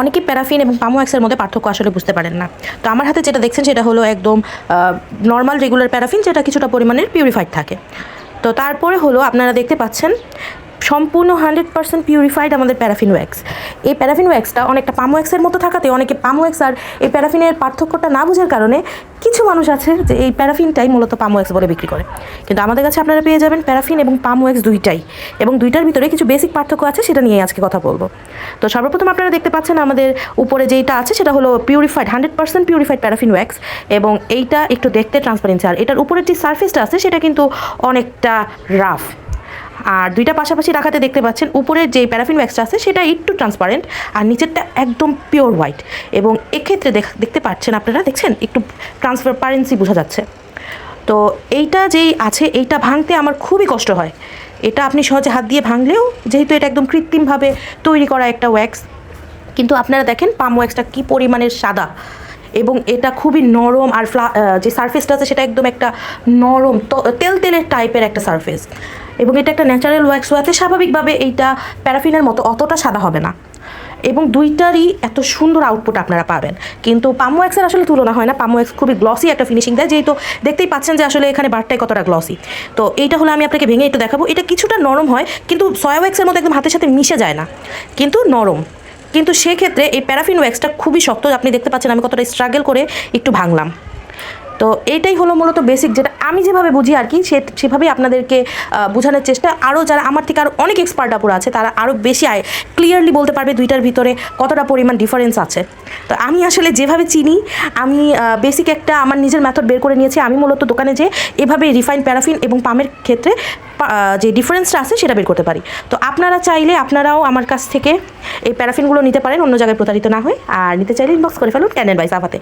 অনেকেই প্যারাফিন এবং পামোয়াক্সের মধ্যে পার্থক্য আসলে বুঝতে পারেন না। তো আমার হাতে যেটা দেখছেন সেটা হলো একদম নর্মাল রেগুলার প্যারাফিন যেটা কিছুটা পরিমাণের পিউরিফাইড থাকে। তো তারপরে হলো আপনারা দেখতে পাচ্ছেন, সম্পূর্ণ হান্ড্রেড পার্সেন্ট পিউরিফাইড আমাদের প্যারাফিন ওয়্যাক্স এই প্যারাফিন ওয়্যাক্সটা অনেকটা পামোয়াক্সের মতো থাকাতে অনেকে পামোয়াক্স আর এই প্যারাফিনের পার্থক্যটা না বোঝার কারণে কিছু মানুষ আছে যে এই প্যারাফিনটাই মূলত পামোয়াক্স বলে বিক্রি করে। কিন্তু আমাদের কাছে আপনারা পেয়ে যাবেন প্যারাফিন এবং পামোয়াক্স দুইটাই। এবং দুইটার ভিতরে কিছু বেসিক পার্থক্য আছে, সেটা নিয়ে আজকে কথা বলব। তো সর্বপ্রথম আপনারা দেখতে পাচ্ছেন আমাদের উপরে যেইটা আছে, সেটা হলো purified hundred percent purified paraffin wax এবং এইটা একটু দেখতে ট্রান্সপারেন্সি আর এটার উপরের যে সার্ফেসটা আছে, সেটা কিন্তু অনেকটা রাফ আর দুইটা পাশাপাশি রাখাতে দেখতে পাচ্ছেন উপরের যে প্যারাফিন ওয়্যাক্সটা আছে, সেটা একটু ট্রান্সপারেন্ট আর নিচেরটা একদম পিওর হোয়াইট এবং এক্ষেত্রে দেখ দেখতে পাচ্ছেন আপনারা, দেখছেন? একটু ট্রান্সপারেন্সি বোঝা যাচ্ছে। তো এইটা যেই আছে, এইটা ভাঙতে আমার খুবই কষ্ট হয়। এটা আপনি সহজে হাত দিয়ে ভাঙলেও যেহেতু এটা একদম কৃত্রিমভাবে তৈরি করা একটা ওয়্যাক্স কিন্তু আপনারা দেখেন পাম ওয়্যাক্সটা কী পরিমাণের সাদা। এবং এটা খুবই নরম আর ফ্লা যে সারফেসটা আছে সেটা একদম একটা নরম তেল তেলের টাইপের একটা সারফেস এবং এটা একটা ন্যাচারাল ওয়্যাক্স হওয়াতে স্বাভাবিকভাবে এইটা প্যারাফিনের মতো অতটা সাদা হবে না। এবং দুইটারই এত সুন্দর আউটপুট আপনারা পাবেন। কিন্তু পামো এক্সের আসলে তুলনা হয় না। পামো এক্স খুবই গ্লসি একটা ফিনিশিং দেয়। যেহেতু দেখতেই পাচ্ছেন যে আসলে এখানে বারটাই কতটা গ্লসি তো এইটা হলো আমি আপনাকে ভেঙে একটু দেখাবো। এটা কিছুটা নরম হয়, কিন্তু সয়া ওয়েক্সের মধ্যে একদম হাতের সাথে মিশে যায় না। কিন্তু নরম। কিন্তু সেক্ষেত্রে এই প্যারাফিন ওয়্যাক্সটা খুবই শক্ত। আপনি দেখতে পাচ্ছেন আমি কতটা স্ট্রাগল করে একটু ভাঙলাম। তো এইটাই হলো মূলত বেসিক যেটা আমি যেভাবে বুঝি আর কি, সে সেভাবেই আপনাদেরকে বোঝানোর চেষ্টা। আরও যারা আমার থেকে আরও অনেক এক্সপার্ট আপুরা আছে, তারা আরও বেশি আয় ক্লিয়ারলি বলতে পারবে দুইটার ভিতরে কতটা পরিমাণ ডিফারেন্স আছে। তো আমি আসলে যেভাবে চিনি, আমি বেসিক একটা আমার নিজের মেথড বের করে নিয়েছি। আমি মূলত দোকানে যে এভাবে রিফাইন প্যারাফিন এবং পামের ক্ষেত্রে যে ডিফারেন্সটা আছে সেটা বের করতে পারি। তো আপনারা চাইলে আপনারাও আমার কাছ থেকে এই প্যারাফিনগুলো নিতে পারেন, অন্য জায়গায় প্রতারিত না হয়। আর নিতে চাইলে ইনবক্স করে ফেলুন ক্যানেন বাই সাফাতে